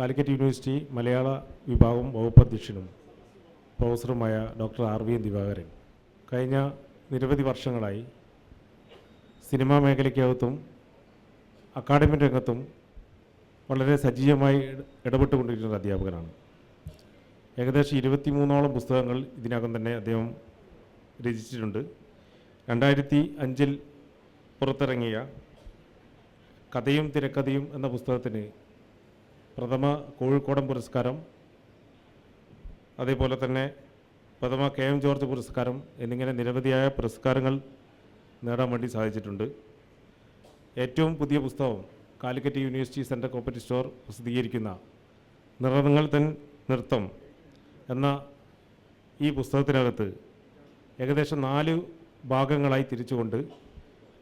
Calicut university മലയാള വിഭാഗം വകുപ്പ് അധ്യക്ഷനും പ്രൊഫസറുമായ ഡോക്ടർ ആർ വി ദിവാകരൻ. കഴിഞ്ഞ നിരവധി വർഷങ്ങളായി സിനിമാ മേഖലയ്ക്കകത്തും അക്കാഡമിക് രംഗത്തും വളരെ സജീവമായി ഇട- ഇടപെട്ടുകൊണ്ടിരിക്കുന്ന അധ്യാപകനാണ്. ഏകദേശം ഇരുപത്തി മൂന്നോളം പുസ്തകങ്ങൾ ഇതിനകം തന്നെ അദ്ദേഹം രചിച്ചിട്ടുണ്ട്. രണ്ടായിരത്തി അഞ്ചിൽ പുറത്തിറങ്ങിയ കഥയും തിരക്കഥയും എന്ന പുസ്തകത്തിന് പ്രഥമ കോഴിക്കോടൻ പുരസ്കാരം അതേപോലെ തന്നെ പ്രഥമ കെ എം ജോർജ് പുരസ്കാരം എന്നിങ്ങനെ നിരവധിയായ പുരസ്കാരങ്ങൾ നേടാൻ വേണ്ടി സാധിച്ചിട്ടുണ്ട്. ഏറ്റവും പുതിയ പുസ്തകം Calicut university centre cooperative store പ്രസിദ്ധീകരിക്കുന്ന നിറങ്ങൾ തൻ നൃത്തം എന്ന ഈ പുസ്തകത്തിനകത്ത് ഏകദേശം നാല് ഭാഗങ്ങളായി തിരിച്ചുകൊണ്ട്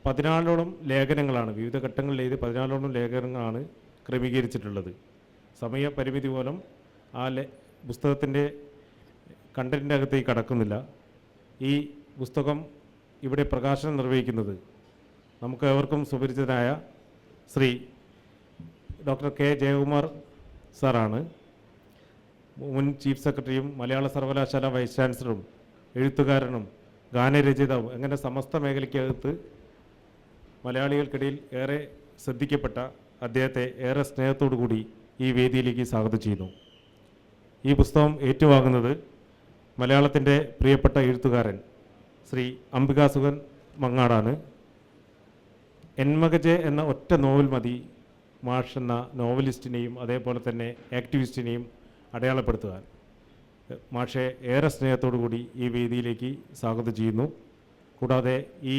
പതിനാലോളം ലേഖനങ്ങളാണ് വിവിധ ഘട്ടങ്ങളിൽ പതിനാലോളം ലേഖനങ്ങളാണ് ക്രമീകരിച്ചിട്ടുള്ളത്. സമയപരിമിതി മൂലം ആ പുസ്തകത്തിന്റെ കണ്ടന്റിന്റെ അകത്തേക്ക് കടക്കുന്നില്ല. ഈ പുസ്തകം ഇവിടെ പ്രകാശനം നിർവഹിക്കുന്നത് നമുക്ക് ഏവർക്കും സുപരിചിതനായ ശ്രീ ഡോക്ടർ കെ ജയകുമാർ സാറാണ്. മുൻ ചീഫ് സെക്രട്ടറിയും മലയാള സർവകലാശാല വൈസ് ചാൻസലറും എഴുത്തുകാരനും ഗാനരചയിതാവും അങ്ങനെ സമസ്ത മേഖലയ്ക്കകത്ത് മലയാളികൾക്കിടയിൽ ഏറെ ശ്രദ്ധിക്കപ്പെട്ട അദ്ദേഹത്തെ ഏറെ സ്നേഹത്തോടു കൂടി ഈ വേദിയിലേക്ക് സ്വാഗതം ചെയ്യുന്നു. ഈ പുസ്തകം ഏറ്റുവാങ്ങുന്നത് മലയാളത്തിന്റെ പ്രിയപ്പെട്ട എഴുത്തുകാരൻ ശ്രീ അംബികാസുഖൻ മങ്ങാടാണ്. എന്മകജെ എന്ന ഒറ്റ നോവൽ മതി മാഷ് എന്ന നോവലിസ്റ്റിനെയും അതേപോലെ തന്നെ ആക്ടിവിസ്റ്റിനെയും അടയാളപ്പെടുത്തുവാൻ മാഷെ ഏറെ സ്നേഹത്തോടു കൂടി ഈ വേദിയിലേക്ക് സ്വാഗതം ചെയ്യുന്നു. കൂടാതെ ഈ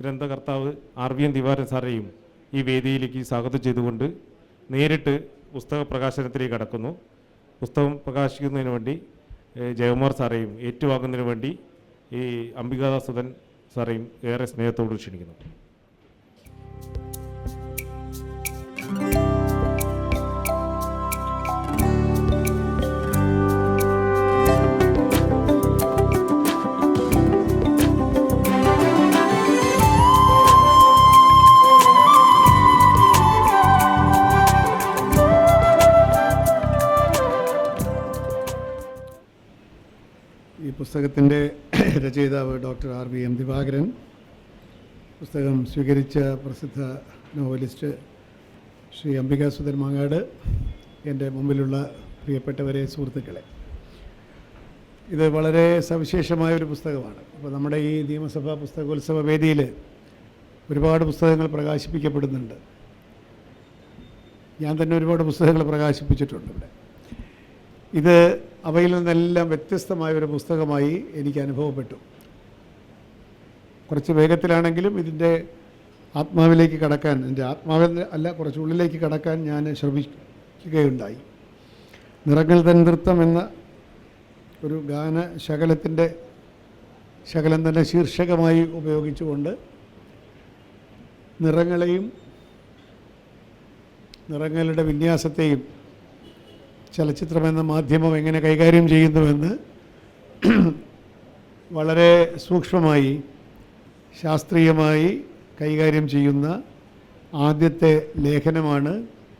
ഗ്രന്ഥകർത്താവ് ആർ വി എൻ ദിവാരൻ സാറേയും ഈ വേദിയിലേക്ക് സ്വാഗതം ചെയ്തുകൊണ്ട് നേരിട്ട് പുസ്തക പ്രകാശനത്തിലേക്ക് കടക്കുന്നു. പുസ്തകം പ്രകാശിക്കുന്നതിന് വേണ്ടി ജയകുമാർ സാറേയും ഏറ്റുവാങ്ങുന്നതിന് വേണ്ടി ഈ അംബികാദാസുധൻ സാറേയും ഏറെ സ്നേഹത്തോട് ക്ഷണിക്കുന്നു. പുസ്തകത്തിന്റെ രചയിതാവ് doctor R V M Divakaran പുസ്തകം സ്വീകരിച്ച പ്രസിദ്ധ നോവലിസ്റ്റ് ശ്രീ അംബിക സുധൻ മാങ്ങാട് എന്റെ മുമ്പിലുള്ള പ്രിയപ്പെട്ടവരെ സുഹൃത്തുക്കളെ. ഇത് വളരെ സവിശേഷമായ ഒരു പുസ്തകമാണ്. അപ്പോൾ നമ്മുടെ ഈ നിയമസഭാ പുസ്തകോത്സവ വേദിയിൽ ഒരുപാട് പുസ്തകങ്ങൾ പ്രകാശിപ്പിക്കപ്പെടുന്നുണ്ട്. ഞാൻ തന്നെ ഒരുപാട് പുസ്തകങ്ങൾ പ്രകാശിപ്പിച്ചിട്ടുണ്ട് ഇവിടെ. ഇത് അവയിൽ നിന്നെല്ലാം വ്യത്യസ്തമായ ഒരു പുസ്തകമായി എനിക്ക് അനുഭവപ്പെട്ടു. കുറച്ച് വേഗത്തിലാണെങ്കിലും ഇതിന്റെ ആത്മാവിലേക്ക് കടക്കാൻ എന്റെ ആത്മാവിൽ അല്ല കുറച്ച് ഉള്ളിലേക്ക് കടക്കാൻ ഞാൻ ശ്രമിക്കുകയുണ്ടായി. നിറങ്ങൾ തൻ നൃത്തം എന്ന ഒരു ഗാന ശകലത്തിന്റെ ശകലം തന്നെ ശീർഷകമായി ഉപയോഗിച്ചുകൊണ്ട് നിറങ്ങളെയും നിറങ്ങളുടെ വിന്യാസത്തെയും ചലച്ചിത്രം എന്ന മാധ്യമം എങ്ങനെ കൈകാര്യം ചെയ്യുന്നുവെന്ന് വളരെ സൂക്ഷ്മമായി ശാസ്ത്രീയമായി കൈകാര്യം ചെയ്യുന്ന ആദ്യത്തെ ലേഖനമാണ്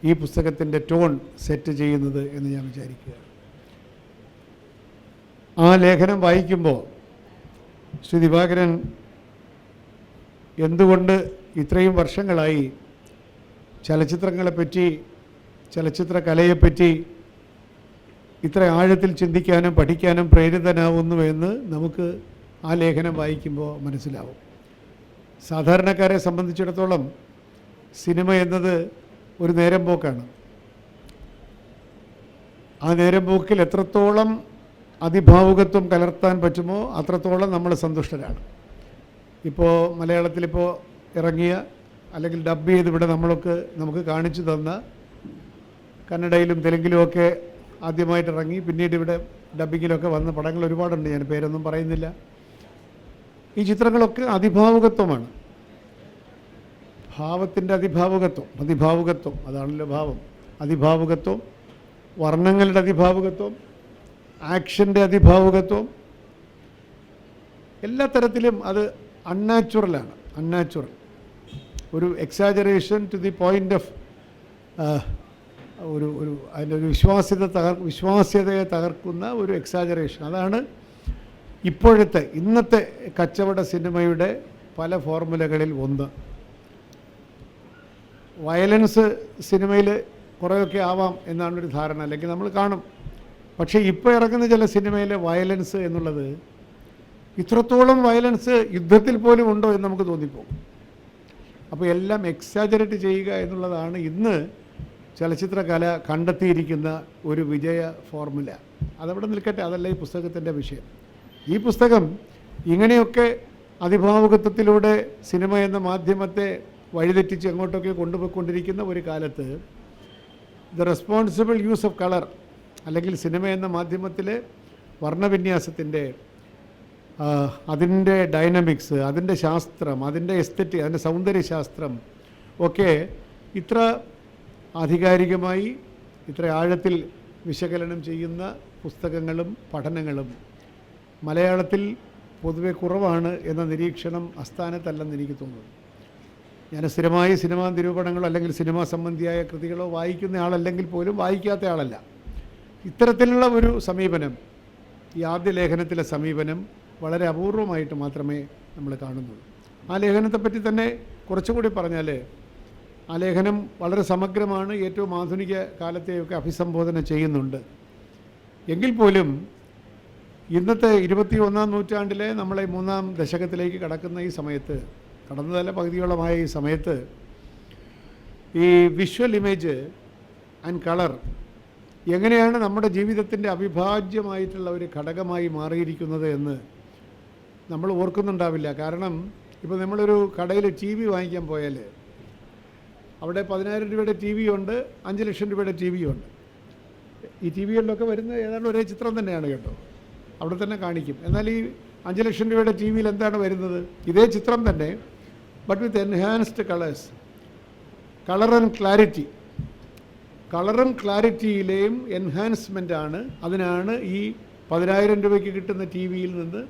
ഈ പുസ്തകത്തിന്റെ ടോൺ സെറ്റ് ചെയ്യുന്നത് എന്ന് ഞാൻ വിചാരിക്കുക ആ ലേഖനം വായിക്കുമ്പോൾ ശ്രീ ദിവാകരൻ എന്തുകൊണ്ട് ഇത്രയും വർഷങ്ങളായി ചലച്ചിത്രങ്ങളെപ്പറ്റി ചലച്ചിത്ര കലയെപ്പറ്റി ഇത്ര ആഴത്തിൽ ചിന്തിക്കാനും പഠിക്കാനും പ്രേരിതനാവുന്നു എന്ന് നമുക്ക് ആ ലേഖനം വായിക്കുമ്പോൾ മനസ്സിലാവും. സാധാരണക്കാരെ സംബന്ധിച്ചിടത്തോളം സിനിമ എന്നത് ഒരു നേരം പോക്കാണ്. ആ നേരം പോക്കിൽ എത്രത്തോളം അതിഭാവുകത്വം കലർത്താൻ പറ്റുമോ അത്രത്തോളം നമ്മൾ സന്തുഷ്ടരാണ്. ഇപ്പോൾ മലയാളത്തിലിപ്പോൾ ഇറങ്ങിയ അല്ലെങ്കിൽ ഡബ് ചെയ്ത് ഇവിടെ നമ്മൾക്ക് നമുക്ക് കാണിച്ചു തന്ന കന്നഡയിലും തെലുങ്കിലുമൊക്കെ ആദ്യമായിട്ട് ഇറങ്ങി. പിന്നീട് ഇവിടെ ഡബിങ്ങിലൊക്കെ വന്ന പടങ്ങൾ ഒരുപാടുണ്ട്. ഞാൻ പേരൊന്നും പറയുന്നില്ല. ഈ ചിത്രങ്ങളൊക്കെ അതിഭാവുകത്വമാണ്. ഭാവത്തിന്റെ അതിഭാവുകത്വം അതിഭാവുകത്വം അതാണല്ലോ ഭാവം. അതിഭാവുകത്വം വർണങ്ങളുടെ അതിഭാവുകത്വം ആക്ഷന്റെ അതിഭാവുകത്വം. എല്ലാ തരത്തിലും അത് അൺനാച്ചുറലാണ് അൺനാച്ചുറൽ ഒരു exaggeration to the point of ഒരു ഒരു അതിന്റെ ഒരു വിശ്വാസ്യത തകർ വിശ്വാസ്യതയെ തകർക്കുന്ന ഒരു എക്സാജറേഷൻ അതാണ് ഇപ്പോഴത്തെ ഇന്നത്തെ കച്ചവട സിനിമയുടെ പല ഫോർമുലകളിൽ ഒന്ന്. വയലൻസ് സിനിമയിൽ കുറേയൊക്കെ ആവാം എന്നാണ് ഒരു ധാരണ അല്ലെങ്കിൽ നമ്മൾ കാണും. പക്ഷേ ഇപ്പോൾ ഇറങ്ങുന്ന ചില സിനിമയിലെ വയലൻസ് എന്നുള്ളത് ഇത്രത്തോളം വയലൻസ് യുദ്ധത്തിൽ പോലും ഉണ്ടോ എന്ന് നമുക്ക് തോന്നിപ്പോകും. അപ്പോൾ എല്ലാം എക്സാജറേറ്റ് ചെയ്യുക എന്നുള്ളതാണ് ഇന്ന് ചലച്ചിത്രകല കണ്ടെത്തിയിരിക്കുന്ന ഒരു വിജയ ഫോർമുല. അതവിടെ നിൽക്കട്ടെ അതല്ല ഈ പുസ്തകത്തിന്റെ വിഷയം. ഈ പുസ്തകം ഇങ്ങനെയൊക്കെ അതിഭാവുകത്വത്തിലൂടെ സിനിമ എന്ന മാധ്യമത്തെ വഴിതെറ്റിച്ച് അങ്ങോട്ടൊക്കെ കൊണ്ടുപോയിക്കൊണ്ടിരിക്കുന്ന ഒരു കാലത്ത് the responsible use of colour അല്ലെങ്കിൽ സിനിമ എന്ന മാധ്യമത്തിലെ വർണവിന്യാസത്തിന്റെ അതിന്റെ ഡൈനമിക്സ് അതിന്റെ ശാസ്ത്രം അതിന്റെ എസ്തെറ്റിക് അതിന്റെ സൗന്ദര്യശാസ്ത്രം ഒക്കെ ഇത്ര ആധികാരികമായി ഇത്ര ആഴത്തിൽ വിശകലനം ചെയ്യുന്ന പുസ്തകങ്ങളും പഠനങ്ങളും മലയാളത്തിൽ പൊതുവെ കുറവാണ് എന്ന നിരീക്ഷണം അസ്ഥാനത്തല്ലെന്ന് എനിക്ക് തോന്നുന്നു. ഞാൻ സ്ഥിരമായി സിനിമാ നിരൂപണങ്ങളോ അല്ലെങ്കിൽ സിനിമാ സംബന്ധിയായ കൃതികളോ വായിക്കുന്ന ആളല്ലെങ്കിൽ പോലും വായിക്കാത്ത ആളല്ല. ഇത്തരത്തിലുള്ള ഒരു സമീപനം ഈ ആദ്യ ലേഖനത്തിലെ സമീപനം വളരെ അപൂർവമായിട്ട് മാത്രമേ നമ്മൾ കാണുന്നുള്ളൂ. ആ ലേഖനത്തെപ്പറ്റി തന്നെ കുറച്ചുകൂടി പറഞ്ഞാൽ ആ ലേഖനം വളരെ സമഗ്രമാണ് ഏറ്റവും ആധുനിക കാലത്തെയൊക്കെ അഭിസംബോധന ചെയ്യുന്നുണ്ട്. എങ്കിൽ പോലും ഇന്നത്തെ ഇരുപത്തി ഒന്നാം നൂറ്റാണ്ടിലെ നമ്മളെ മൂന്നാം ദശകത്തിലേക്ക് കടക്കുന്ന ഈ സമയത്ത് കടന്നതല്ല പകുതിയോളമായ ഈ സമയത്ത് ഈ വിഷ്വൽ ഇമേജ് ആൻഡ് കളർ എങ്ങനെയാണ് നമ്മുടെ ജീവിതത്തിന്റെ അവിഭാജ്യമായിട്ടുള്ള ഒരു ഘടകമായി മാറിയിരിക്കുന്നത് എന്ന് നമ്മൾ ഓർക്കുന്നുണ്ടാവില്ല. കാരണം ഇപ്പോൾ നമ്മളൊരു കടയിൽ ടി വി വാങ്ങിക്കാൻ പോയാൽ അവിടെ പതിനായിരം രൂപയുടെ ടി വി ഉണ്ട് അഞ്ച് ലക്ഷം രൂപയുടെ ടി വി ഉണ്ട്. ഈ ടി വികളിലൊക്കെ വരുന്ന ഏതാണ്ട് ഒരേ ചിത്രം തന്നെയാണ് കേട്ടോ. അവിടെ തന്നെ കാണിക്കും. എന്നാൽ ഈ അഞ്ച് ലക്ഷം രൂപയുടെ ടി വിയിൽ എന്താണ് വരുന്നത്? ഇതേ ചിത്രം തന്നെ but with enhanced colours colour and clarity കളറും ക്ലാരിറ്റിയിലെയും എൻഹാൻസ്മെന്റ് ആണ്. അതിനാണ് ഈ പതിനായിരം രൂപയ്ക്ക് കിട്ടുന്ന ടി വിയിൽ നിന്ന്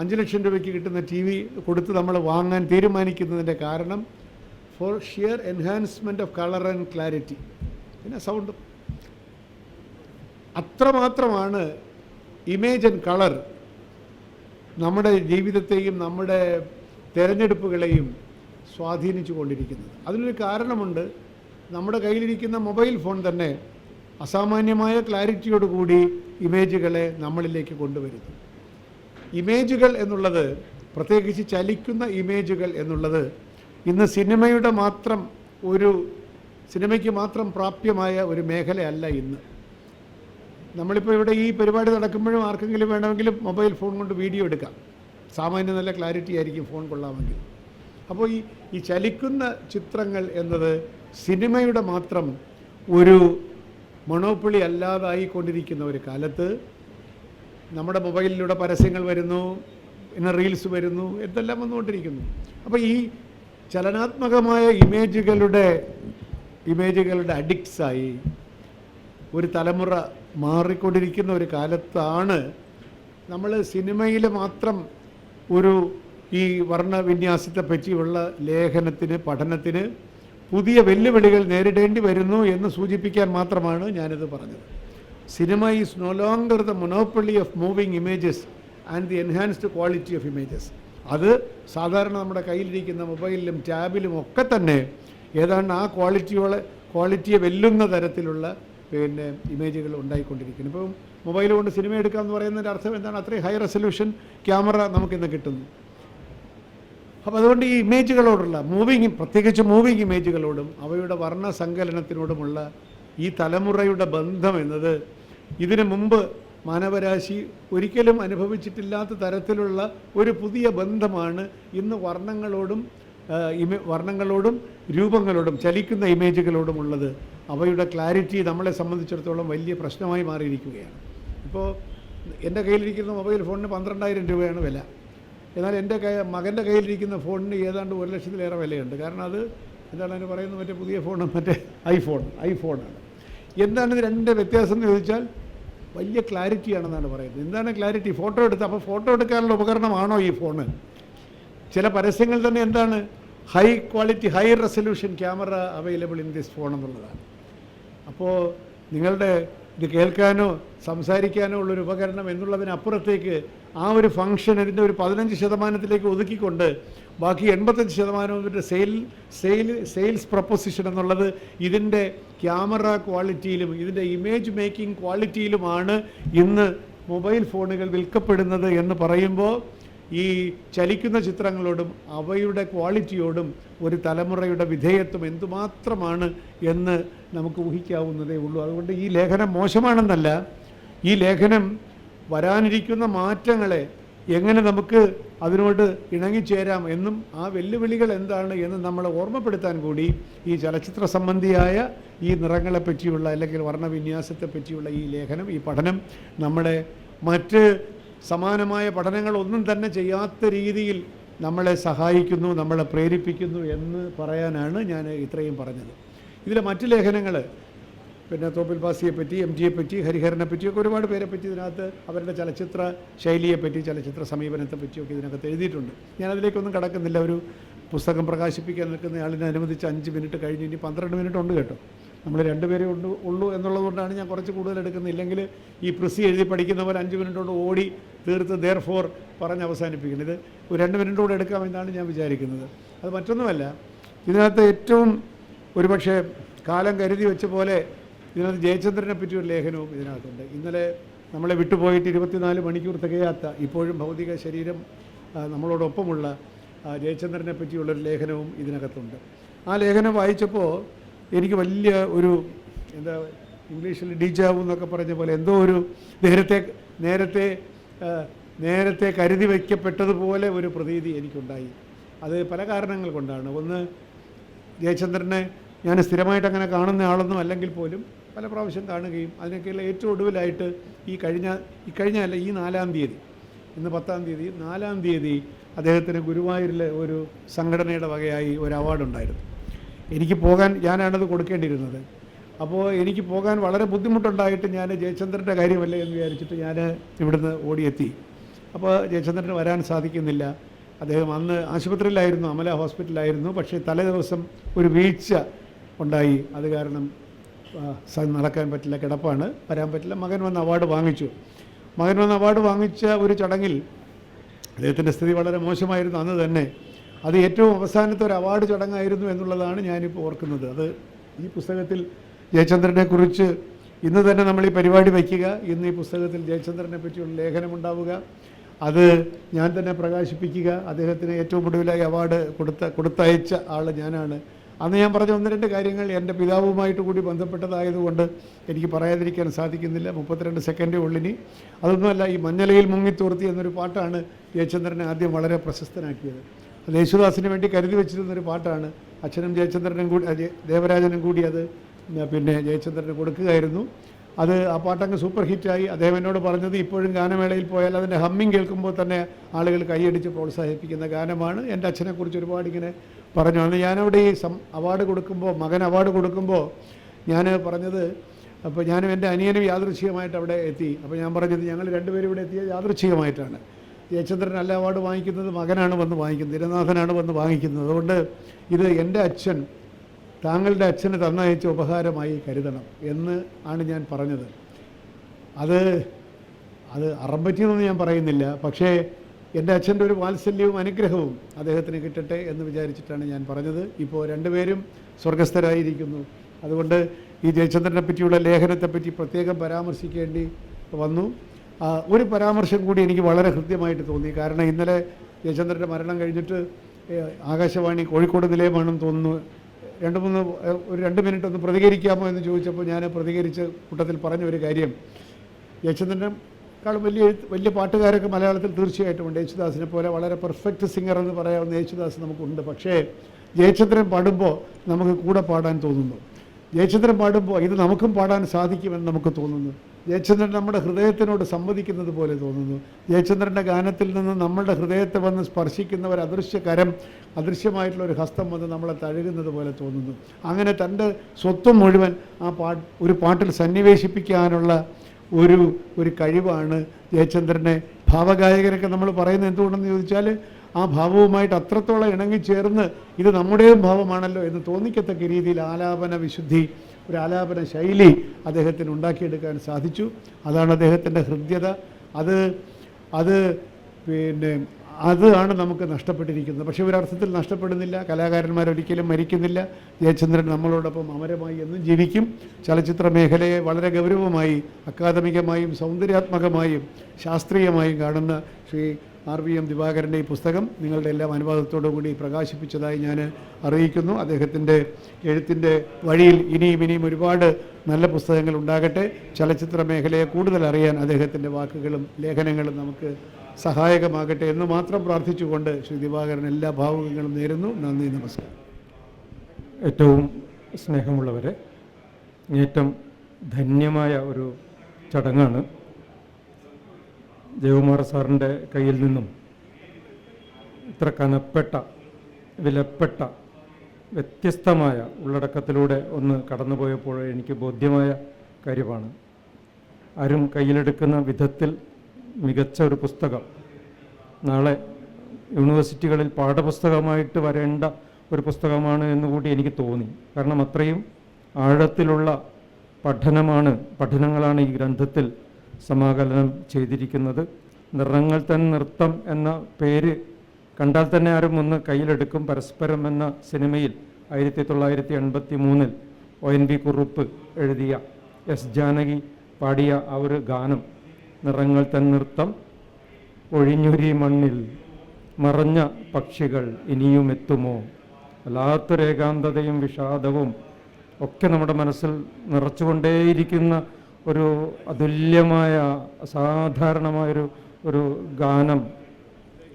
അഞ്ച് ലക്ഷം രൂപയ്ക്ക് കിട്ടുന്ന ടി വി കൊടുത്ത് നമ്മൾ വാങ്ങാൻ തീരുമാനിക്കുന്നതിന്റെ കാരണം for sheer enhancement of colour and clarity പിന്നെ സൗണ്ടും അത്രമാത്രമാണ് ഇമേജ് ആൻഡ് കളർ നമ്മുടെ ജീവിതത്തെയും നമ്മുടെ തിരഞ്ഞെടുപ്പുകളെയും സ്വാധീനിച്ചു കൊണ്ടിരിക്കുന്നത്. അതിനൊരു കാരണമുണ്ട്. നമ്മുടെ കയ്യിലിരിക്കുന്ന മൊബൈൽ ഫോൺ തന്നെ അസാമാന്യമായ ക്ലാരിറ്റിയോടുകൂടി ഇമേജുകളെ നമ്മളിലേക്ക് കൊണ്ടുവരുന്നു. ഇമേജുകൾ എന്നുള്ളത് പ്രത്യേകിച്ച് ചലിക്കുന്ന ഇമേജുകൾ എന്നുള്ളത് ഇന്ന് സിനിമയുടെ മാത്രം ഒരു സിനിമയ്ക്ക് മാത്രം പ്രാപ്യമായ ഒരു മേഖലയല്ല ഇന്ന്. നമ്മളിപ്പോൾ ഇവിടെ ഈ പരിപാടി നടക്കുമ്പോഴും ആർക്കെങ്കിലും വേണമെങ്കിലും മൊബൈൽ ഫോൺ കൊണ്ട് വീഡിയോ എടുക്കാം. സാമാന്യം നല്ല ക്ലാരിറ്റി ആയിരിക്കും ഫോൺ കൊള്ളാമെങ്കിൽ. അപ്പോൾ ഈ ഈ ചലിക്കുന്ന ചിത്രങ്ങൾ എന്നത് സിനിമയുടെ മാത്രം ഒരു മൊണോപ്പൊളി അല്ലാതായിക്കൊണ്ടിരിക്കുന്ന ഒരു കാലത്ത് നമ്മുടെ മൊബൈലിലൂടെ പരസ്യങ്ങൾ വരുന്നു പിന്നെ റീൽസ് വരുന്നു എന്തെല്ലാം വന്നുകൊണ്ടിരിക്കുന്നു. അപ്പോൾ ഈ ചലനാത്മകമായ ഇമേജുകളുടെ ഇമേജുകളുടെ അഡിക്ട്സായി ഒരു തലമുറ മാറിക്കൊണ്ടിരിക്കുന്ന ഒരു കാലത്താണ് നമ്മൾ സിനിമയിൽ മാത്രം ഒരു ഈ വർണവിന്യാസത്തെ പറ്റിയുള്ള ലേഖനത്തിന് പഠനത്തിന് പുതിയ വെല്ലുവിളികൾ നേരിടേണ്ടി വരുന്നു എന്ന് സൂചിപ്പിക്കാൻ മാത്രമാണ് ഞാനിത് പറഞ്ഞത്. Cinema is no longer the monopoly of moving images and the enhanced quality of images. അത് സാധാരണ നമ്മുടെ കയ്യിലിരിക്കുന്ന മൊബൈലിലും ടാബിലും ഒക്കെ തന്നെ ഏതാണ്ട് ആ ക്വാളിറ്റിയോളെ ക്വാളിറ്റിയെ വെല്ലുന്ന തരത്തിലുള്ള പിന്നെ ഇമേജുകൾ ഉണ്ടായിക്കൊണ്ടിരിക്കുന്നു. ഇപ്പം മൊബൈൽ കൊണ്ട് സിനിമ എടുക്കുക എന്ന് പറയുന്നതിന്റെ അർത്ഥം എന്താണ്? അത്രയും ഹൈ റെസൊല്യൂഷൻ ക്യാമറ നമുക്കിന്ന് കിട്ടുന്നു. അപ്പോൾ അതുകൊണ്ട് ഈ ഇമേജുകളോടുള്ള മൂവിങ് പ്രത്യേകിച്ച് മൂവിങ് ഇമേജുകളോടും അവയുടെ വർണ സങ്കലനത്തിനോടുമുള്ള ഈ തലമുറയുടെ ബന്ധം എന്നത് ഇതിനു മുമ്പ് മാനവരാശി ഒരിക്കലും അനുഭവിച്ചിട്ടില്ലാത്ത തരത്തിലുള്ള ഒരു പുതിയ ബന്ധമാണ് ഇന്ന് വർണങ്ങളോടും ഇമേ വർണങ്ങളോടും രൂപങ്ങളോടും ചലിക്കുന്ന ഇമേജുകളോടും ഉള്ളത്. അവയുടെ ക്ലാരിറ്റി നമ്മളെ സംബന്ധിച്ചിടത്തോളം വലിയ പ്രശ്നമായി മാറിയിരിക്കുകയാണ്. ഇപ്പോൾ എന്റെ കയ്യിലിരിക്കുന്ന മൊബൈൽ ഫോണിന് പന്ത്രണ്ടായിരം രൂപയാണ് വില. എന്നാൽ എന്റെ കൈ മകന്റെ കയ്യിലിരിക്കുന്ന ഫോണിന് ഏതാണ്ട് ഒരു ലക്ഷത്തിലേറെ വിലയുണ്ട്. കാരണം അത് എന്താണ് അതിന് പറയുന്നത്? മറ്റേ പുതിയ ഫോൺ മറ്റേ ഐഫോൺ ഐഫോണാണ്. എന്താണ് ഇത് രണ്ട് വ്യത്യാസം എന്ന് ചോദിച്ചാൽ വലിയ ക്ലാരിറ്റിയാണെന്നാണ് പറയുന്നത്. എന്താണ് ക്ലാരിറ്റി? ഫോട്ടോ എടുത്ത് അപ്പോൾ ഫോട്ടോ എടുക്കാനുള്ള ഉപകരണമാണോ ഈ ഫോണ്? ചില പരസ്യങ്ങൾ തന്നെ എന്താണ്? High quality high resolution camera available in this phone എന്നുള്ളതാണ്. അപ്പോൾ നിങ്ങളുടെ ഇത് കേൾക്കാനോ സംസാരിക്കാനോ ഉള്ളൊരു ഉപകരണം എന്നുള്ളതിനപ്പുറത്തേക്ക് ആ ഒരു ഫംഗ്ഷൻ ഇതിന്റെ ഒരു പതിനഞ്ച് ശതമാനത്തിലേക്ക് ഒതുക്കിക്കൊണ്ട് ബാക്കി എൺപത്തഞ്ച് ശതമാനവും ഇതിന്റെ സെയിൽ സെയിൽ സെയിൽസ് പ്രൊപ്പോസിഷൻ എന്നുള്ളത് ഇതിന്റെ ക്യാമറ ക്വാളിറ്റിയിലും ഇതിന്റെ ഇമേജ് മേക്കിംഗ് ക്വാളിറ്റിയിലുമാണ് ഇന്ന് മൊബൈൽ ഫോണുകൾ വിൽക്കപ്പെടുന്നത് എന്ന് പറയുമ്പോൾ ഈ ചലിക്കുന്ന ചിത്രങ്ങളോടും അവയുടെ ക്വാളിറ്റിയോടും ഒരു തലമുറയുടെ വിധേയത്വം എന്തുമാത്രമാണ് എന്ന് നമുക്ക് ഊഹിക്കാവുന്നതേ ഉള്ളൂ. അതുകൊണ്ട് ഈ ലേഖനം മോശമാണെന്നല്ല ഈ ലേഖനം വരാനിരിക്കുന്ന മാറ്റങ്ങളെ എങ്ങനെ നമുക്ക് അതിനോട് ഇണങ്ങിച്ചേരാം എന്നും ആ വെല്ലുവിളികൾ എന്താണ് എന്ന് നമ്മളെ ഓർമ്മപ്പെടുത്താൻ കൂടി ഈ ചലച്ചിത്ര സംബന്ധിയായ ഈ നിറങ്ങളെപ്പറ്റിയുള്ള അല്ലെങ്കിൽ വർണവിന്യാസത്തെ പറ്റിയുള്ള ഈ ലേഖനം ഈ പഠനം നമ്മുടെ മറ്റ് സമാനമായ പഠനങ്ങളൊന്നും തന്നെ ചെയ്യാത്ത രീതിയിൽ നമ്മളെ സഹായിക്കുന്നു നമ്മളെ പ്രേരിപ്പിക്കുന്നു എന്ന് പറയാനാണ് ഞാൻ ഇത്രയും പറഞ്ഞത്. ഇതിലെ മറ്റ് ലേഖനങ്ങൾ പിന്നെ തോപ്പിൽ ബാസിയെ പറ്റി എം ജിയെ പറ്റി ഹരിഹരനെ പറ്റിയൊക്കെ ഒരുപാട് പേരെ പറ്റി ഇതിനകത്ത് അവരുടെ ചലച്ചിത്ര ശൈലിയെ പറ്റി ചലച്ചിത്ര സമീപനത്തെ പറ്റിയൊക്കെ ഇതിനകത്ത് എഴുതിയിട്ടുണ്ട്. ഞാനതിലേക്കൊന്നും കടക്കുന്നില്ല. ഒരു പുസ്തകം പ്രകാശിപ്പിക്കാൻ നിൽക്കുന്ന ആളിനെ അനുവദിച്ച് അഞ്ച് മിനിറ്റ് കഴിഞ്ഞ് ഇനി പന്ത്രണ്ട് മിനിറ്റ് ഉണ്ട് കേട്ടോ. നമ്മൾ രണ്ടുപേരെ ഉണ്ട് ഉള്ളൂ എന്നുള്ളതുകൊണ്ടാണ് ഞാൻ കുറച്ച് കൂടുതൽ എടുക്കുന്നത്. ഇല്ലെങ്കിൽ ഈ പ്രിസി എഴുതി പഠിക്കുന്നവർ അഞ്ച് മിനിറ്റ് കൊണ്ട് ഓടി തീർത്ത് ദെയർ ഫോർ പറഞ്ഞ് അവസാനിപ്പിക്കുന്നത്. ഒരു രണ്ട് മിനിറ്റ് കൂടെ എടുക്കാമെന്നാണ് ഞാൻ വിചാരിക്കുന്നത്. അത് മറ്റൊന്നുമല്ല. ഇതിനകത്ത് ഏറ്റവും ഒരുപക്ഷെ കാലം കരുതി വെച്ച പോലെ ഇതിനകത്ത് ജയചന്ദ്രനെ പറ്റി ഒരു ലേഖനവും ഇതിനകത്തുണ്ട്. ഇന്നലെ നമ്മളെ വിട്ടുപോയിട്ട് ഇരുപത്തിനാല് മണിക്കൂർ തികയാത്ത ഇപ്പോഴും ഭൗതിക ശരീരം നമ്മളോടൊപ്പമുള്ള ജയചന്ദ്രനെ പറ്റിയുള്ളൊരു ലേഖനവും ഇതിനകത്തുണ്ട്. ആ ലേഖനം വായിച്ചപ്പോൾ എനിക്ക് വലിയ ഒരു എന്താ ഇംഗ്ലീഷിൽ ഡീജാവു എന്നൊക്കെ പറഞ്ഞ പോലെ എന്തോ ഒരു നേരത്തെ നേരത്തെ നേരത്തെ കരുതി വയ്ക്കപ്പെട്ടതുപോലെ ഒരു പ്രതീതി എനിക്കുണ്ടായി. അത് പല കാരണങ്ങൾ കൊണ്ടാണ്. ഒന്ന് ജയചന്ദ്രനെ ഞാൻ സ്ഥിരമായിട്ട് അങ്ങനെ കാണുന്ന ആളൊന്നും അല്ലെങ്കിൽ പോലും പല പ്രാവശ്യം കാണുകയും അതിനൊക്കെയുള്ള ഏറ്റവും ഒടുവിലായിട്ട് ഈ കഴിഞ്ഞ ഈ കഴിഞ്ഞ അല്ല ഈ നാലാം തീയതി ഇന്ന് പത്താം തീയതി നാലാം തീയതി അദ്ദേഹത്തിന് ഗുരുവായൂരിൽ ഒരു സംഘടനയുടെ വകയായി ഒരു അവാർഡുണ്ടായിരുന്നു എനിക്ക് പോകാൻ ഞാനാണത് കൊടുക്കേണ്ടിയിരുന്നത്. അപ്പോൾ എനിക്ക് പോകാൻ വളരെ ബുദ്ധിമുട്ടുണ്ടായിട്ട് ഞാൻ ജയചന്ദ്രന്റെ കാര്യമല്ലേ എന്ന് വിചാരിച്ചിട്ട് ഞാൻ ഇവിടുന്ന് ഓടിയെത്തി. അപ്പോൾ ജയചന്ദ്രന് വരാൻ സാധിക്കുന്നില്ല. അദ്ദേഹം അന്ന് ആശുപത്രിയിലായിരുന്നു അമല ഹോസ്പിറ്റലിലായിരുന്നു. പക്ഷേ തലേ ദിവസം ഒരു വീഴ്ച ഉണ്ടായി. അത് കാരണം നടക്കാൻ പറ്റില്ല കിടപ്പാണ്. വരാൻ പറ്റില്ല. മകൻ വന്ന് അവാർഡ് വാങ്ങിച്ചു. മകൻ വന്ന് അവാർഡ് വാങ്ങിച്ച ഒരു ചടങ്ങിൽ അദ്ദേഹത്തിന്റെ സ്ഥിതി വളരെ മോശമായിരുന്നു അന്ന് തന്നെ. അത് ഏറ്റവും അവസാനത്തെ ഒരു അവാർഡ് ചടങ്ങായിരുന്നു എന്നുള്ളതാണ് ഞാനിപ്പോൾ ഓർക്കുന്നത്. അത് ഈ പുസ്തകത്തിൽ ജയചന്ദ്രനെ കുറിച്ച് ഇന്ന് തന്നെ നമ്മൾ ഈ പരിപാടി വയ്ക്കുക. ഇന്ന് ഈ പുസ്തകത്തിൽ ജയചന്ദ്രനെ പറ്റിയുള്ള ലേഖനമുണ്ടാവുക അത് ഞാൻ തന്നെ പ്രകാശിപ്പിക്കുക. അദ്ദേഹത്തിന് ഏറ്റവും ഒടുവിലായി അവാർഡ് കൊടുത്ത കൊടുത്തയച്ച ആൾ ഞാനാണ്. അന്ന് ഞാൻ പറഞ്ഞ ഒന്ന് രണ്ട് കാര്യങ്ങൾ എന്റെ പിതാവുമായിട്ട് കൂടി ബന്ധപ്പെട്ടതായതുകൊണ്ട് എനിക്ക് പറയാതിരിക്കാൻ സാധിക്കുന്നില്ല. മുപ്പത്തിരണ്ട് സെക്കൻഡേ ഉള്ളിനി. അതൊന്നുമല്ല ഈ മഞ്ഞലയിൽ മുങ്ങിത്തൂർത്തി എന്നൊരു പാട്ടാണ് ജയചന്ദ്രനെ ആദ്യം വളരെ പ്രശസ്തനാക്കിയത്. അത് യേശുദാസിന് വേണ്ടി കരുതി വെച്ചിരുന്നൊരു പാട്ടാണ്. അച്ഛനും ജയചന്ദ്രനും കൂടി ദേവരാജനും കൂടി അത് പിന്നെ ജയചന്ദ്രന് കൊടുക്കുകയായിരുന്നു. അത് ആ പാട്ടങ്ങ് സൂപ്പർ ഹിറ്റായി. അദ്ദേഹം എന്നോട് പറഞ്ഞത് ഇപ്പോഴും ഗാനമേളയിൽ പോയാൽ അതിന്റെ ഹമ്മിങ് കേൾക്കുമ്പോൾ തന്നെ ആളുകൾ കൈയടിച്ച് പ്രോത്സാഹിപ്പിക്കുന്ന ഗാനമാണ്. എന്റെ അച്ഛനെക്കുറിച്ച് ഒരുപാട് ഇങ്ങനെ പറഞ്ഞു. അന്ന് ഞാനവിടെ ഈ സം അവാർഡ് കൊടുക്കുമ്പോൾ മകൻ അവാർഡ് കൊടുക്കുമ്പോൾ ഞാൻ പറഞ്ഞത് അപ്പോൾ ഞാനും എന്റെ അനിയനും യാദൃശ്ചികമായിട്ട് അവിടെ എത്തി. അപ്പോൾ ഞാൻ പറഞ്ഞത് ഞങ്ങൾ രണ്ടുപേരും ഇവിടെ എത്തിയത് യാദൃശ്ചികമായിട്ടാണ്. ജയചന്ദ്രൻ അല്ല അവാർഡ് വാങ്ങിക്കുന്നത് മകനാണ് വന്ന് വാങ്ങിക്കുന്നത് തിരുനാഥനാണ് വന്ന് വാങ്ങിക്കുന്നത്. അതുകൊണ്ട് ഇത് എന്റെ അച്ഛൻ താങ്കളുടെ അച്ഛന് തന്നയച്ച ഉപഹാരമായി കരുതണം എന്ന് ആണ് ഞാൻ പറഞ്ഞത്. അത് അത് അറമ്പറ്റിയെന്നൊന്നും ഞാൻ പറയുന്നില്ല. പക്ഷേ എന്റെ അച്ഛന്റെ ഒരു വാത്സല്യവും അനുഗ്രഹവും അദ്ദേഹത്തിന് കിട്ടട്ടെ എന്ന് വിചാരിച്ചിട്ടാണ് ഞാൻ പറഞ്ഞത്. ഇപ്പോൾ രണ്ടുപേരും സ്വർഗസ്ഥരായിരിക്കുന്നു. അതുകൊണ്ട് ഈ ജയചന്ദ്രനെ പറ്റിയുള്ള ലേഖനത്തെപ്പറ്റി പ്രത്യേകം പരാമർശിക്കേണ്ടി വന്നു. ഒരു പരാമർശം കൂടി എനിക്ക് വളരെ ഹൃദ്യമായിട്ട് തോന്നി. കാരണം ഇന്നലെ ജയചന്ദ്രന്റെ മരണം കഴിഞ്ഞിട്ട് ആകാശവാണി കോഴിക്കോട് നിലയമാണെന്ന് തോന്നുന്നു. രണ്ട് മൂന്ന് ഒരു രണ്ട് മിനിറ്റ് ഒന്ന് പ്രതികരിക്കാമോ എന്ന് ചോദിച്ചപ്പോൾ ഞാൻ പ്രതികരിച്ച് കൂട്ടത്തിൽ പറഞ്ഞ ഒരു കാര്യം യേശുദാസിനെക്കാളും വലിയ വലിയ പാട്ടുകാരൊക്കെ മലയാളത്തിൽ തീർച്ചയായിട്ടും ഉണ്ട്. യേശുദാസിനെ പോലെ വളരെ പെർഫെക്റ്റ് സിംഗർ എന്ന് പറയാവുന്ന യേശുദാസ് നമുക്കുണ്ട്. പക്ഷേ ജയചന്ദ്രൻ പാടുമ്പോൾ നമുക്ക് കൂടെ പാടാൻ തോന്നുന്നു. ജയചന്ദ്രൻ പാടുമ്പോൾ ഇത് നമുക്കും പാടാൻ സാധിക്കുമെന്ന് നമുക്ക് തോന്നുന്നു. ജയചന്ദ്രൻ നമ്മുടെ ഹൃദയത്തിനോട് സംവദിക്കുന്നത് പോലെ തോന്നുന്നു. ജയചന്ദ്രന്റെ ഗാനത്തിൽ നിന്ന് നമ്മളുടെ ഹൃദയത്തെ വന്ന് സ്പർശിക്കുന്ന ഒരു അദൃശ്യ കരം അദൃശ്യമായിട്ടുള്ള ഒരു ഹസ്തം വന്ന് നമ്മളെ തഴുകുന്നത് പോലെ തോന്നുന്നു. അങ്ങനെ തന്റെ സ്വത്വം മുഴുവൻ ആ പാട്ട് ഒരു പാട്ടിൽ സന്നിവേശിപ്പിക്കാനുള്ള ഒരു ഒരു കഴിവാണ്. ജയചന്ദ്രനെ ഭാവഗായകരൊക്കെ നമ്മൾ പറയുന്നത് എന്തുകൊണ്ടെന്ന് ചോദിച്ചാൽ ആ ഭാവവുമായിട്ട് അത്രത്തോളം ഇണങ്ങിച്ചേർന്ന് ഇത് നമ്മുടെയും ഭാവമാണല്ലോ എന്ന് തോന്നിക്കത്തക്ക രീതിയിൽ ആലാപന വിശുദ്ധി ഒരു ആലാപന ശൈലി അദ്ദേഹത്തിന് ഉണ്ടാക്കിയെടുക്കാൻ സാധിച്ചു. അതാണ് അദ്ദേഹത്തിന്റെ ഹൃദ്യത. അത് അത് പിന്നെ അതാണ് നമുക്ക് നഷ്ടപ്പെട്ടിരിക്കുന്നത്. പക്ഷേ ഒരർത്ഥത്തിൽ നഷ്ടപ്പെടുന്നില്ല. കലാകാരന്മാർ ഒരിക്കലും മരിക്കുന്നില്ല. ജയചന്ദ്രൻ നമ്മളോടൊപ്പം അമരമായി എന്നും ജീവിക്കും. ചലച്ചിത്ര മേഖലയെ വളരെ ഗൗരവമായി അക്കാദമികമായും സൗന്ദര്യാത്മകമായും ശാസ്ത്രീയമായും കാണുന്ന ശ്രീ ആർ വി എം ദിവാകരന്റെ ഈ പുസ്തകം നിങ്ങളുടെ എല്ലാം അനുവാദത്തോടു കൂടി പ്രകാശിപ്പിച്ചതായി ഞാൻ അറിയിക്കുന്നു. അദ്ദേഹത്തിന്റെ എഴുത്തിന്റെ വഴിയിൽ ഇനിയും ഇനിയും ഒരുപാട് നല്ല പുസ്തകങ്ങൾ ഉണ്ടാകട്ടെ. ചലച്ചിത്ര മേഖലയെ കൂടുതൽ അറിയാൻ അദ്ദേഹത്തിന്റെ വാക്കുകളും ലേഖനങ്ങളും നമുക്ക് സഹായകമാകട്ടെ എന്ന് മാത്രം പ്രാർത്ഥിച്ചുകൊണ്ട് ശ്രീ ദിവാകരൻ എല്ലാ ഭാവുകങ്ങളും നേരുന്നു. നന്ദി നമസ്കാരം. ഏറ്റവും സ്നേഹമുള്ളവരെ ഏറ്റവും ധന്യമായ ഒരു ചടങ്ങാണ് ജയകുമാർ സാറിന്റെ കയ്യിൽ നിന്നും ഇത്ര കനപ്പെട്ട വിലപ്പെട്ട വ്യത്യസ്തമായ ഉള്ളടക്കത്തിലൂടെ ഒന്ന് കടന്നുപോയപ്പോൾ എനിക്ക് ബോധ്യമായ കാര്യമാണ്. ആരും കയ്യിലെടുക്കുന്ന വിധത്തിൽ മികച്ച ഒരു പുസ്തകം. നാളെ യൂണിവേഴ്സിറ്റികളിൽ പാഠപുസ്തകമായിട്ട് വരേണ്ട ഒരു പുസ്തകമാണ് എന്നുകൂടി എനിക്ക് തോന്നി. കാരണം അത്രയും ആഴത്തിലുള്ള പഠനമാണ് പഠനങ്ങളാണ് ഈ ഗ്രന്ഥത്തിൽ സമാകലനം ചെയ്തിരിക്കുന്നത്. നിറങ്ങൾ തൻ നൃത്തം എന്ന പേര് കണ്ടാൽ തന്നെ ആരും ഒന്ന് കയ്യിലെടുക്കും. പരസ്പരം എന്ന സിനിമയിൽ ആയിരത്തി തൊള്ളായിരത്തി എൺപത്തി മൂന്നിൽ ഒ എൻ വി കുറുപ്പ് എഴുതിയ എസ് ജാനകി പാടിയ ആ ഒരു ഗാനം നിറങ്ങൾ തൻ നൃത്തം. ഒഴിഞ്ഞൊരി മണ്ണിൽ മറഞ്ഞ പക്ഷികൾ ഇനിയും എത്തുമോ? വല്ലാത്തൊരു ഏകാന്തതയും വിഷാദവും ഒക്കെ നമ്മുടെ മനസ്സിൽ നിറച്ചുകൊണ്ടേയിരിക്കുന്ന ഒരു അതുല്യമായ അസാധാരണമായൊരു ഒരു ഗാനം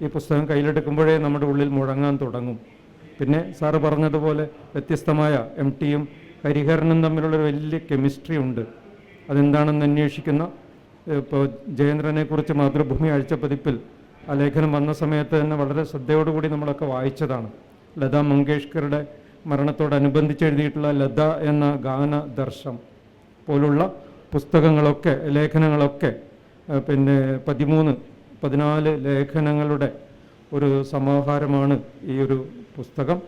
ഈ പുസ്തകം കയ്യിലെടുക്കുമ്പോഴേ നമ്മുടെ ഉള്ളിൽ മുഴങ്ങാൻ തുടങ്ങും. പിന്നെ സാറ് പറഞ്ഞതുപോലെ വ്യത്യസ്തമായ എം ടിയും ഹരിഹരനും തമ്മിലുള്ളൊരു വലിയ കെമിസ്ട്രി ഉണ്ട് അതെന്താണെന്ന് അന്വേഷിക്കുന്ന ഇപ്പോൾ ജയേന്ദ്രനെ കുറിച്ച് മാതൃഭൂമി ആഴ്ചപ്പതിപ്പിൽ ആ ലേഖനം വന്ന സമയത്ത് തന്നെ വളരെ ശ്രദ്ധയോടുകൂടി നമ്മളൊക്കെ വായിച്ചതാണ്. ലതാ മങ്കേഷ്കറുടെ മരണത്തോടനുബന്ധിച്ച് എഴുതിയിട്ടുള്ള ലത എന്ന ഗാന ദർശം പോലുള്ള പുസ്തകങ്ങളൊക്കെ ലേഖനങ്ങളൊക്കെ പിന്നെ പതിമൂന്ന് പതിനാല് ലേഖനങ്ങളുടെ ഒരു സമാഹാരമാണ് ഈ ഒരു പുസ്തകം.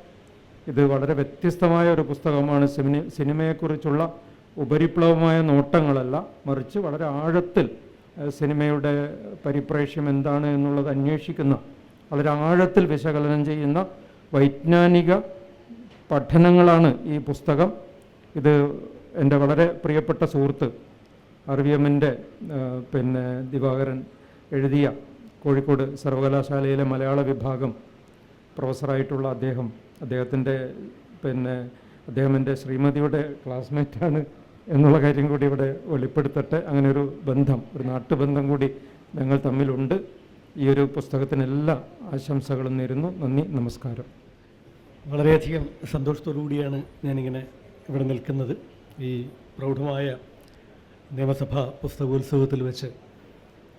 ഇത് വളരെ വ്യത്യസ്തമായ ഒരു പുസ്തകമാണ്. സിനിമ സിനിമയെക്കുറിച്ചുള്ള ഉപരിപ്ലവമായ നോട്ടങ്ങളല്ല മറിച്ച് വളരെ ആഴത്തിൽ സിനിമയുടെ പരിപ്രേക്ഷ്യം എന്താണ് എന്നുള്ളത് അന്വേഷിക്കുന്ന വളരെ ആഴത്തിൽ വിശകലനം ചെയ്യുന്ന വൈജ്ഞാനിക പഠനങ്ങളാണ് ഈ പുസ്തകം. ഇത് എന്റെ വളരെ പ്രിയപ്പെട്ട സുഹൃത്ത് ആർ പിന്നെ ദിവാകരൻ എഴുതിയ കോഴിക്കോട് സർവകലാശാലയിലെ മലയാള വിഭാഗം പ്രൊഫസറായിട്ടുള്ള അദ്ദേഹം അദ്ദേഹത്തിന്റെ പിന്നെ അദ്ദേഹം എന്റെ ശ്രീമതിയുടെ ക്ലാസ്മേറ്റാണ്. എന്നുള്ള കാര്യം കൂടി ഇവിടെ വെളിപ്പെടുത്തട്ടെ. അങ്ങനെ ഒരു ബന്ധം ഒരു നാട്ടുബന്ധം കൂടി ഞങ്ങൾ തമ്മിലുണ്ട്. ഈ ഒരു പുസ്തകത്തിന് എല്ലാ ആശംസകളും നേരുന്നു. നന്ദി നമസ്കാരം. വളരെയധികം സന്തോഷത്തോടു കൂടിയാണ് ഞാനിങ്ങനെ ഇവിടെ നിൽക്കുന്നത്. ഈ പ്രൗഢമായ നിയമസഭാ പുസ്തകോത്സവത്തിൽ വെച്ച്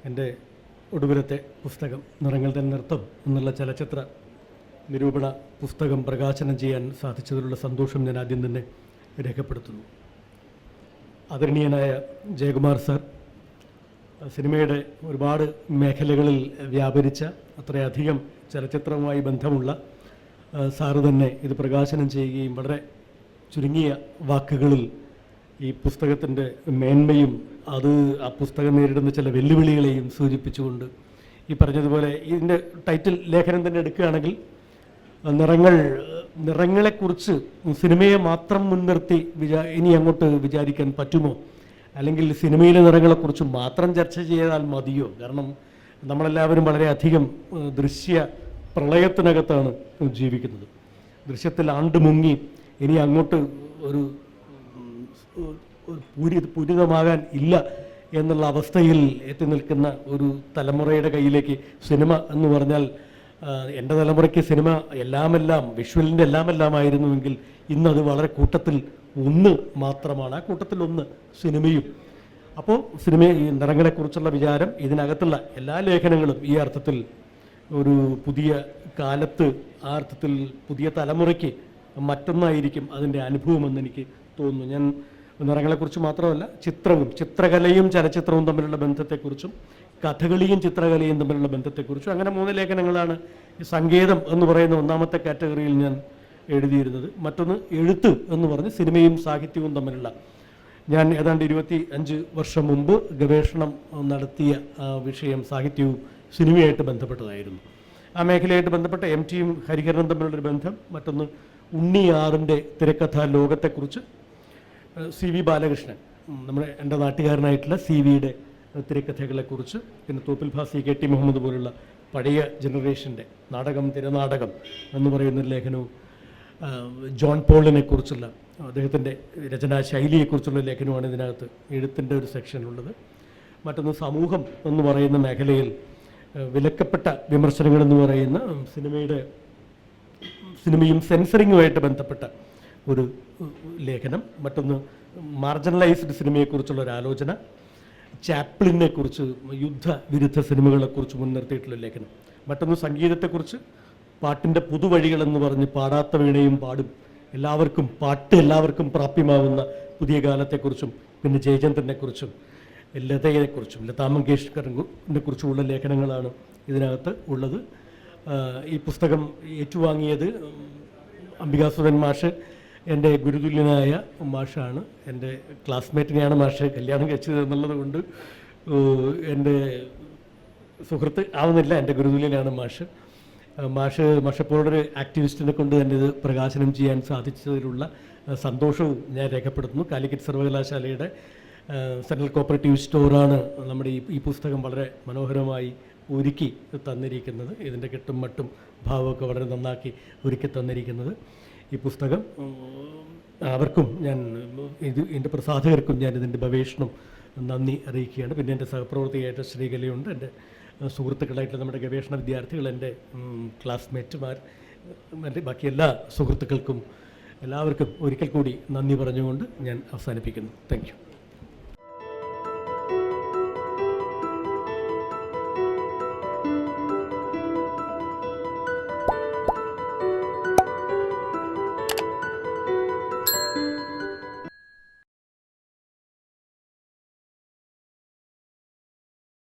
എന്റെ ഒടുവിലത്തെ പുസ്തകം നിറങ്ങൾ തൻ നൃത്തം എന്നുള്ള ചലച്ചിത്ര നിരൂപണ പുസ്തകം പ്രകാശനം ചെയ്യാൻ സാധിച്ചതിലുള്ള സന്തോഷം ഞാൻ ആദ്യം തന്നെ രേഖപ്പെടുത്തുന്നു. ആദരണീയനായ ജയകുമാർ സാർ സിനിമയുടെ ഒരുപാട് മേഖലകളിൽ വ്യാപരിച്ച അത്രയധികം ചലച്ചിത്രവുമായി ബന്ധമുള്ള സാറ് തന്നെ ഇത് പ്രകാശനം ചെയ്യുകയും വളരെ ചുരുങ്ങിയ വാക്കുകളിൽ ഈ പുസ്തകത്തിന്റെ മേന്മയും അത് ആ പുസ്തകം നേരിടുന്ന ചില വെല്ലുവിളികളെയും സൂചിപ്പിച്ചുകൊണ്ട് ഈ പറഞ്ഞതുപോലെ ഇതിന്റെ ടൈറ്റിൽ ലേഖനം തന്നെ എടുക്കുകയാണെങ്കിൽ നിറങ്ങൾ നിറങ്ങളെക്കുറിച്ച് സിനിമയെ മാത്രം മുൻനിർത്തി വിചാ ഇനി അങ്ങോട്ട് വിചാരിക്കാൻ പറ്റുമോ? അല്ലെങ്കിൽ സിനിമയിലെ നിറങ്ങളെക്കുറിച്ച് മാത്രം ചർച്ച ചെയ്താൽ മതിയോ? കാരണം നമ്മളെല്ലാവരും വളരെയധികം ദൃശ്യ പ്രളയത്തിനകത്താണ് ജീവിക്കുന്നത്. ദൃശ്യത്തിൽ ആണ്ട് മുങ്ങി ഇനി അങ്ങോട്ട് ഒരു പൂരി പൂരിതമാകാൻ ഇല്ല എന്നുള്ള അവസ്ഥയിൽ എത്തി നിൽക്കുന്ന ഒരു തലമുറയുടെ കയ്യിലേക്ക് സിനിമ എന്ന് പറഞ്ഞാൽ എന്റെ തലമുറയ്ക്ക് സിനിമ എല്ലാമെല്ലാം വിഷ്വലിന്റെ എല്ലാമെല്ലാമായിരുന്നുവെങ്കിൽ ഇന്നത് വളരെ കൂട്ടത്തിൽ ഒന്ന് മാത്രമാണ്. ആ കൂട്ടത്തിൽ ഒന്ന് സിനിമയും. അപ്പോൾ സിനിമ നിറങ്ങളെക്കുറിച്ചുള്ള വിചാരം ഇതിനകത്തുള്ള എല്ലാ ലേഖനങ്ങളും ഈ അർത്ഥത്തിൽ ഒരു പുതിയ കാലത്ത് ആ അർത്ഥത്തിൽ പുതിയ തലമുറയ്ക്ക് മറ്റൊന്നായിരിക്കും അതിന്റെ അനുഭവമെന്ന് എനിക്ക് തോന്നുന്നു. ഞാൻ നിറങ്ങളെക്കുറിച്ച് മാത്രമല്ല ചിത്രവും ചിത്രകലയും ചലച്ചിത്രവും തമ്മിലുള്ള ബന്ധത്തെക്കുറിച്ചും കഥകളിയും ചിത്രകലയും തമ്മിലുള്ള ബന്ധത്തെക്കുറിച്ചും അങ്ങനെ മൂന്ന് ലേഖനങ്ങളാണ് സംഗീതം എന്ന് പറയുന്ന ഒന്നാമത്തെ കാറ്റഗറിയിൽ ഞാൻ എഴുതിയിരുന്നത്. മറ്റൊന്ന് എഴുത്ത് എന്ന് പറഞ്ഞ് സിനിമയും സാഹിത്യവും തമ്മിലുള്ള. ഞാൻ ഏതാണ്ട് ഇരുപത്തി അഞ്ച് വർഷം മുമ്പ് ഗവേഷണം നടത്തിയ വിഷയം സാഹിത്യവും സിനിമയായിട്ട് ബന്ധപ്പെട്ടതായിരുന്നു. ആ മേഖലയായിട്ട് ബന്ധപ്പെട്ട എം ടിയും ഹരിഹരനും തമ്മിലുള്ളൊരു ബന്ധം. മറ്റൊന്ന് ഉണ്ണിയാറിന്റെ തിരക്കഥാ ലോകത്തെക്കുറിച്ച് സി വി ബാലകൃഷ്ണൻ നമ്മുടെ എന്റെ നാട്ടുകാരനായിട്ടുള്ള സി വിയുടെ തിരക്കഥകളെക്കുറിച്ച് പിന്നെ തോപ്പിൽ ഭാസി കെ ടി മുഹമ്മദ് പോലുള്ള പഴയ ജനറേഷന്റെ നാടകം തിരനാടകം എന്ന് പറയുന്ന ലേഖനവും ജോൺ പോളിനെ കുറിച്ചുള്ള അദ്ദേഹത്തിന്റെ രചനാ ശൈലിയെക്കുറിച്ചുള്ള ലേഖനമാണ് ഇതിനകത്ത് എഴുത്തിന്റെ ഒരു സെക്ഷനുള്ളത് മറ്റൊന്ന് സമൂഹം എന്ന് പറയുന്ന മേഖലയിൽ വിലക്കപ്പെട്ട വിമർശനങ്ങൾ എന്ന് പറയുന്ന സിനിമയുടെ സിനിമയും സെൻസറിങ്ങുമായിട്ട് ബന്ധപ്പെട്ട ഒരു ലേഖനം. മറ്റൊന്ന് മാർജിനലൈസ്ഡ് സിനിമയെക്കുറിച്ചുള്ള ഒരു ആലോചന. ചാപ്ലിനെ കുറിച്ച് യുദ്ധ വിരുദ്ധ സിനിമകളെക്കുറിച്ച് മുൻനിർത്തിയിട്ടുള്ള ലേഖനം. മറ്റൊന്ന് സംഗീതത്തെക്കുറിച്ച് പാട്ടിന്റെ പുതുവഴികളെന്ന് പറഞ്ഞ് പാടാത്ത വീണയും പാടും. എല്ലാവർക്കും പാട്ട് എല്ലാവർക്കും പ്രാപ്യമാവുന്ന പുതിയ കാലത്തെക്കുറിച്ചും പിന്നെ ജയചന്ദ്രനെക്കുറിച്ചും ലതയെക്കുറിച്ചും ലതാ മങ്കേഷ്കറിനെ കുറിച്ചുമുള്ള ലേഖനങ്ങളാണ് ഇതിനകത്ത് ഉള്ളത്. ഈ പുസ്തകം ഏറ്റുവാങ്ങിയത് അംബികാസുരൻ മാഷ് എന്റെ ഗുരുതുല്യനായ മാഷാണ്. എന്റെ ക്ലാസ്മേറ്റിനെയാണ് മാഷെ കല്യാണം കഴിച്ചത് എന്നുള്ളത് കൊണ്ട് എന്റെ സുഹൃത്ത് ആവുന്നില്ല. എന്റെ ഗുരുതുല്യനാണ് മാഷ്. മാഷ് മാഷപ്പോഴൊരു ആക്ടിവിസ്റ്റിനെ കൊണ്ട് തന്നെ ഇത് പ്രകാശനം ചെയ്യാൻ സാധിച്ചതിലുള്ള സന്തോഷവും ഞാൻ രേഖപ്പെടുത്തുന്നു. കാലിക്കറ്റ് സർവകലാശാലയുടെ സെൻട്രൽ കോപ്പറേറ്റീവ് സ്റ്റോറാണ് നമ്മുടെ ഈ ഈ പുസ്തകം വളരെ മനോഹരമായി ഒരുക്കി തന്നിരിക്കുന്നത്. ഇതിന്റെ കെട്ടും മട്ടും ഭാവമൊക്കെ വളരെ നന്നാക്കി ഒരുക്കി തന്നിരിക്കുന്നത്. ഈ പുസ്തകം. അവർക്കും ഞാൻ ഇത് എന്റെ പ്രസാധകർക്കും ഞാൻ ഇതിന്റെ ഗവേഷണം നന്ദി അറിയിക്കുകയാണ്. പിന്നെ എന്റെ സഹപ്രവർത്തകയായിട്ട് ശ്രീകലയുണ്ട്. എന്റെ സുഹൃത്തുക്കളായിട്ടുള്ള നമ്മുടെ ഗവേഷണ വിദ്യാർത്ഥികൾ എന്റെ ക്ലാസ്മേറ്റുമാർ എന്റെ ബാക്കി എല്ലാ സുഹൃത്തുക്കൾക്കും എല്ലാവർക്കും ഒരിക്കൽ കൂടി നന്ദി പറഞ്ഞുകൊണ്ട് ഞാൻ അവസാനിപ്പിക്കുന്നു. താങ്ക്